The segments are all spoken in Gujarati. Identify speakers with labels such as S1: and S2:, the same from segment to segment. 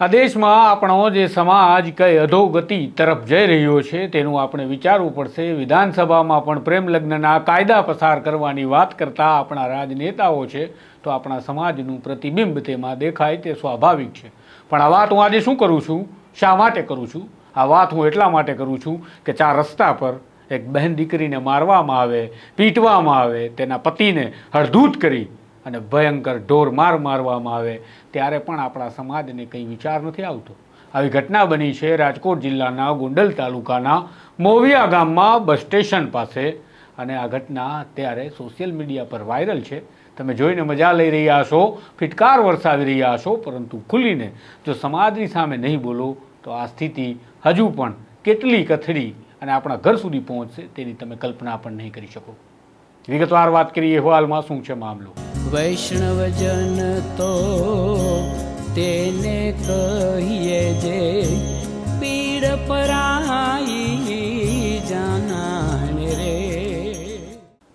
S1: આ દેશમાં આપણો જે સમાજ કઈ અધોગતિ તરફ જઈ રહ્યો છે તેનું આપણે વિચારવું પડશે. વિધાનસભામાં પણ પ્રેમ લગ્નના કાયદા પસાર કરવાની વાત કરતા આપણા રાજનેતાઓ છે તો આપણા સમાજનું પ્રતિબિંબ તેમાં દેખાય તે સ્વાભાવિક છે. પણ આ વાત હું આજે શું કરું છું? શા માટે કરું છું? આ વાત હું એટલા માટે કરું છું કે ચાર રસ્તા પર એક બહેન દીકરીને મારવામાં આવે, પીટવામાં આવે, તેના પતિને હળધૂત કરી અને ભયંકર ઢોર માર મારવામાં આવે, ત્યારે પણ આપણા સમાજને કંઈ વિચાર નથી આવતો. આવી ઘટના બની છે રાજકોટ જિલ્લાના ગોંડલ તાલુકાના મોવિયા ગામમાં બસ સ્ટેશન પાસે. અને આ ઘટના અત્યારે સોશિયલ મીડિયા પર વાયરલ છે. તમે જોઈને મજા લઈ રહ્યા છો, ફિટકાર વરસાવી રહ્યા છો, પરંતુ ખુલીને જો સમાજની સામે નહીં બોલો, તો આ સ્થિતિ હજુ પણ કેટલી કથળી અને આપણા ઘર સુધી પહોંચશે તેની તમે કલ્પના પણ નહીં કરી શકો. વિગતવાર વાત કરીએ અહેવાલમાં શું છે મામલો.
S2: વૈષ્ણવજન તો તેને કહીએ જે પીડ પરાઈ જાનાને રે.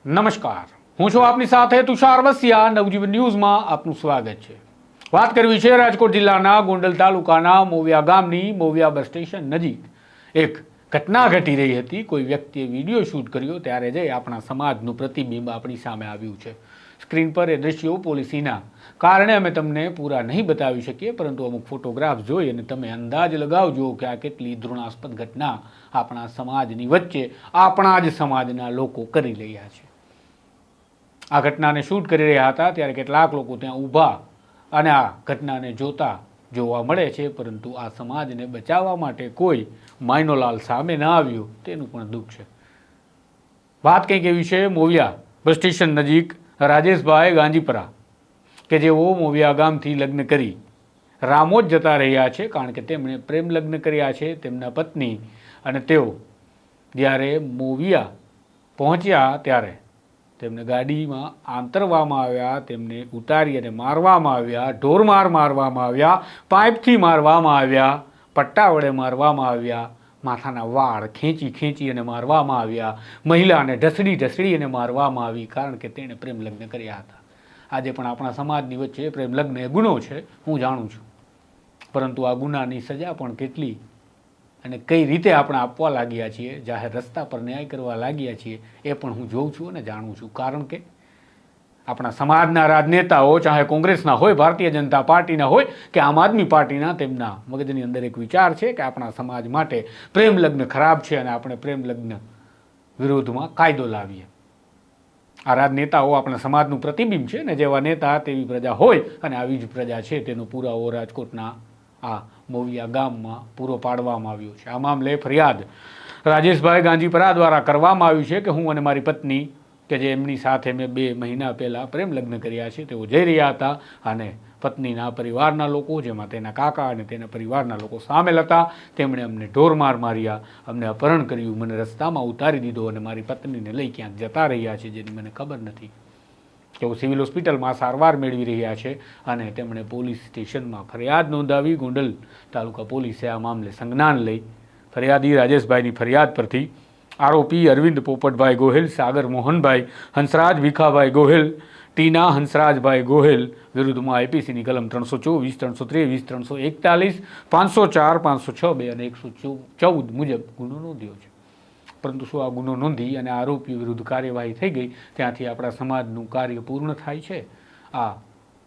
S1: નમસ્કાર. હું છું આપની સાથે તુષાર વસિયા. નવજીવન ન્યૂઝમાં આપનું સ્વાગત છે. વાત કરવી છે રાજકોટ જિલ્લાના ગોંડલ તાલુકાના મોવિયા ગામની મોવિયા બસ સ્ટેશન નજીક. એક ઘટના ઘટી રહી હતી. કોઈ વ્યક્તિએ વીડિયો શૂટ કર્યો ત્યારે જઈ આપણા સમાજનું પ્રતિબિંબ આપણી સામે આવ્યું છે. સ્ક્રીન પર એ દ્રશ્યો પોલિસીના કારણે અમે તમને પૂરા નહીં બતાવી શકીએ, પરંતુ અમુક ફોટોગ્રાફ જોઈ અને તમે અંદાજ લગાવજો કે આ કેટલી ધૃણાસ્પદ ઘટના આપણા સમાજની વચ્ચે, આપણા જ સમાજના લોકો કરી રહ્યા છે. આ ઘટનાને શૂટ કરી રહ્યા હતા, ત્યારે કેટલાક લોકો ત્યાં ઊભા અને આ ઘટનાને જોતા જોવા મળે છે, પરંતુ આ સમાજને બચાવવા માટે કોઈ માઇનોલાલ સામે ન આવ્યું. તેનું પણ દુઃખ છે. વાત કંઈક એવી છે, મોવિયા બસ સ્ટેશન નજીક રાજેશભાઈ ગાંજીપરા, કે જેઓ મોવિયા ગામથી લગ્ન કરી રામોદ જતા રહ્યા છે, કારણ કે તેમણે પ્રેમ લગ્ન કર્યા છે તેમના પત્ની અને તેઓ જ્યારે મોવિયા પહોંચ્યા ત્યારે તેમને ગાડીમાં આંતરવામાં આવ્યા, તેમને ઉતારી અને મારવામાં આવ્યા, ઢોરમાર મારવામાં આવ્યા, પાઇપથી મારવામાં આવ્યા પટ્ટા વડે મારવામાં આવ્યા માથાના વાળ ખેંચી ખેંચી અને મારવામાં આવ્યા. મહિલાને ઢસડી ઢસડી અને મારવામાં આવી કારણ કે તેણે પ્રેમ લગ્ન કર્યા હતા. આજે પણ આપણા સમાજની વચ્ચે પ્રેમ લગ્ન એ ગુનો છે, હું જાણું છું. પરંતુ આ ગુનાની સજા પણ કેટલી અને કઈ રીતે આપણે આપવા લાગ્યા છીએ, જાહેર રસ્તા પર ન્યાય કરવા લાગ્યા છીએ, એ પણ હું જોઉં છું અને જાણું છું. કારણ કે આપણા સમાજના રાજનેતાઓ, ચાહે કોંગ્રેસના હોય, ભારતીય જનતા પાર્ટીના હોય, કે આમ આદમી પાર્ટીના, તેમના મગજની અંદર એક વિચાર છે કે આપણા સમાજ માટે પ્રેમ લગ્ન ખરાબ છે અને આપણે પ્રેમ લગ્ન વિરોધમાં કાયદો લાવીએ. આ રાજનેતાઓ આપણા સમાજનું પ્રતિબિંબ છે ને જેવા નેતા તેવી પ્રજા હોય અને આવી જ પ્રજા છે તેનો પુરાવો રાજકોટના આ મોવિયા ગામમાં પૂરો પાડવામાં આવ્યો છે. આ મામલે ફરિયાદ રાજેશભાઈ ગાંધીપરા દ્વારા કરવામાં આવ્યું છે કે હું અને મારી પત્ની કે જે એમની સાથે મેં બે મહિના પહેલાં પ્રેમ લગ્ન કર્યા છે તેઓ જઈ રહ્યા હતા અને પત્નીના પરિવારના લોકો, જેમાં તેના કાકા અને તેના પરિવારના લોકો સામેલ હતા, તેમણે અમને ઢોરમાર માર્યા, અમને અપહરણ કર્યું, મને રસ્તામાં ઉતારી દીધો અને મારી પત્નીને લઈ ક્યાંક જતા રહ્યા છે, જેની મને ખબર નથી. તેઓ સિવિલ હોસ્પિટલમાં સારવાર મેળવી રહ્યા છે અને તેમણે પોલીસ સ્ટેશનમાં ફરિયાદ નોંધાવી. ગોંડલ તાલુકા પોલીસે આ મામલે સંજ્ઞાન લઈ ફરિયાદી રાજેશભાઈની ફરિયાદ પરથી આરોપી અરવિંદ પોપટભાઈ ગોહિલ, સાગર મોહનભાઈ, હંસરાજ ભીખાભાઈ ગોહિલ, ટીના હંસરાજભાઈ ગોહિલ વિરુદ્ધમાં આઈપીસીની કલમ ત્રણસો ચોવીસ, ત્રણસો ત્રેવીસ, ત્રણસો એકતાલીસ, પાંચસો ચાર, પાંચસો છ, બે અને એકસો ચૌદ મુજબ ગુનો નોંધ્યો છે. પરંતુ શું આ ગુનો નોંધી અને આરોપી વિરુદ્ધ કાર્યવાહી થઈ ગઈ, ત્યાંથી આપણા સમાજનું કાર્ય પૂર્ણ થાય છે? આ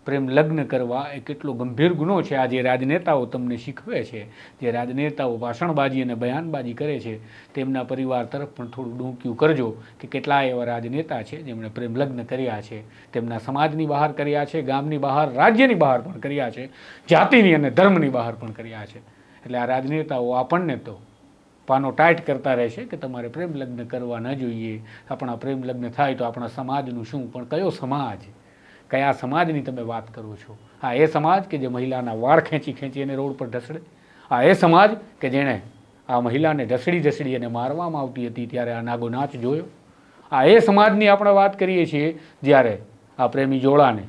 S1: પ્રેમ લગ્ન કરવા એ કેટલો ગંભીર ગુનો છે. આ જે રાજનેતાઓ તમને શીખવે છે, જે રાજનેતાઓ ભાષણબાજી અને બયાનબાજી કરે છે, તેમના પરિવાર તરફ પણ થોડું ડૂંક્યું કરજો કે કેટલા એવા રાજનેતા છે જેમણે પ્રેમ લગ્ન કર્યા છે. તેમના સમાજની બહાર કર્યા છે, ગામની બહાર, રાજ્યની બહાર પણ કર્યા છે, જાતિની અને ધર્મની બહાર પણ કર્યા છે. એટલે આ રાજનેતાઓ આપણને તો પાનો ટાઈટ કરતા રહેશે કે તમારે પ્રેમ લગ્ન કરવા ન જોઈએ. આપણા પ્રેમ લગ્ન થાય તો આપણા સમાજનું શું, પણ કયો સમાજ? કયા સમાજની તમે વાત કરો છો. આ એ સમાજ કે જે મહિલાના વાળ ખેંચી ખેંચી અને રોડ પર ઢસડે? આ એ સમાજ કે જેણે આ મહિલાને ઢસડી ઢસડી અને મારવામાં આવતી હતી ત્યારે આ નાગો નાચ જોયો? આ એ સમાજની આપણે વાત કરીએ છીએ જ્યારે આ પ્રેમી જોડાને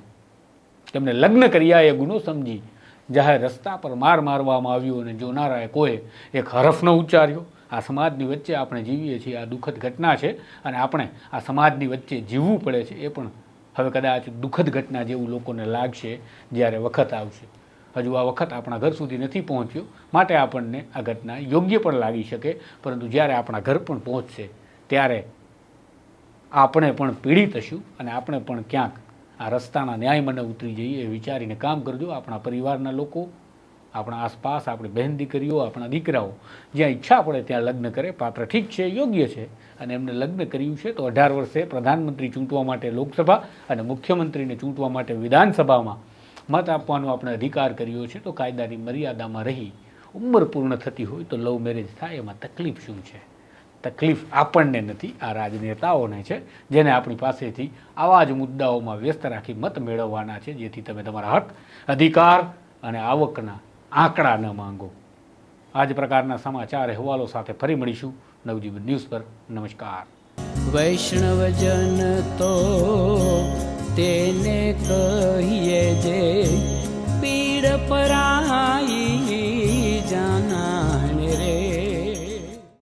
S1: તેમને લગ્ન કર્યા, એ ગુનો સમજી જાહેર રસ્તા પર માર મારવામાં આવ્યો અને જોનારાએ કોઈ એક હરફનો ઉચ્ચાર્યો. આ સમાજની વચ્ચે આપણે જીવીએ છીએ, આ દુઃખદ ઘટના છે અને આપણે આ સમાજની વચ્ચે જીવવું પડે છે, એ પણ હવે કદાચ દુઃખદ ઘટના જેવું લોકોને લાગશે જ્યારે વખત આવશે. હજુ આ વખત આપણા ઘર સુધી નથી પહોંચ્યો. માટે આપણને આ ઘટના યોગ્ય પણ લાગી શકે, પરંતુ જ્યારે આપણા ઘર પણ પહોંચશે, ત્યારે આપણે પણ પીડિત હશું અને આપણે પણ ક્યાંક આ રસ્તાના ન્યાય મને ઉતરી જઈએ એ વિચારીને કામ કરજો. આપણા પરિવારના લોકો આપણા આસપાસ, આપણી બહેન દીકરીઓ, આપણા દીકરાઓ જ્યાં ઈચ્છા પડે ત્યાં લગ્ન કરે. પાત્ર ઠીક છે, યોગ્ય છે અને એમને લગ્ન કર્યું છે તો અઢાર વર્ષે પ્રધાનમંત્રી ચૂંટવા માટે લોકસભા અને મુખ્યમંત્રીને ચૂંટવા માટે વિધાનસભામાં મત આપવાનો આપણે અધિકાર કર્યો છે તો કાયદાની મર્યાદામાં રહી. ઉંમર પૂર્ણ થતી હોય તો લવ મેરેજ થાય. એમાં તકલીફ શું છે? તકલીફ આપણને નથી, આ રાજનેતાઓને છે, જેને આપણી પાસેથી આવા જ મુદ્દાઓમાં વ્યસ્ત રાખી મત મેળવવાના છે, જેથી તમે તમારા હક, અધિકાર અને આવકના આંકડા ન માંગો. આ જ પ્રકારના સમાચાર અહેવાલો સાથે ફરી મળીશું નવજીવન ન્યૂઝ પર. નમસ્કાર.
S2: વૈષ્ણવજન તો તેને કહીએ જે પીડ પરાઈ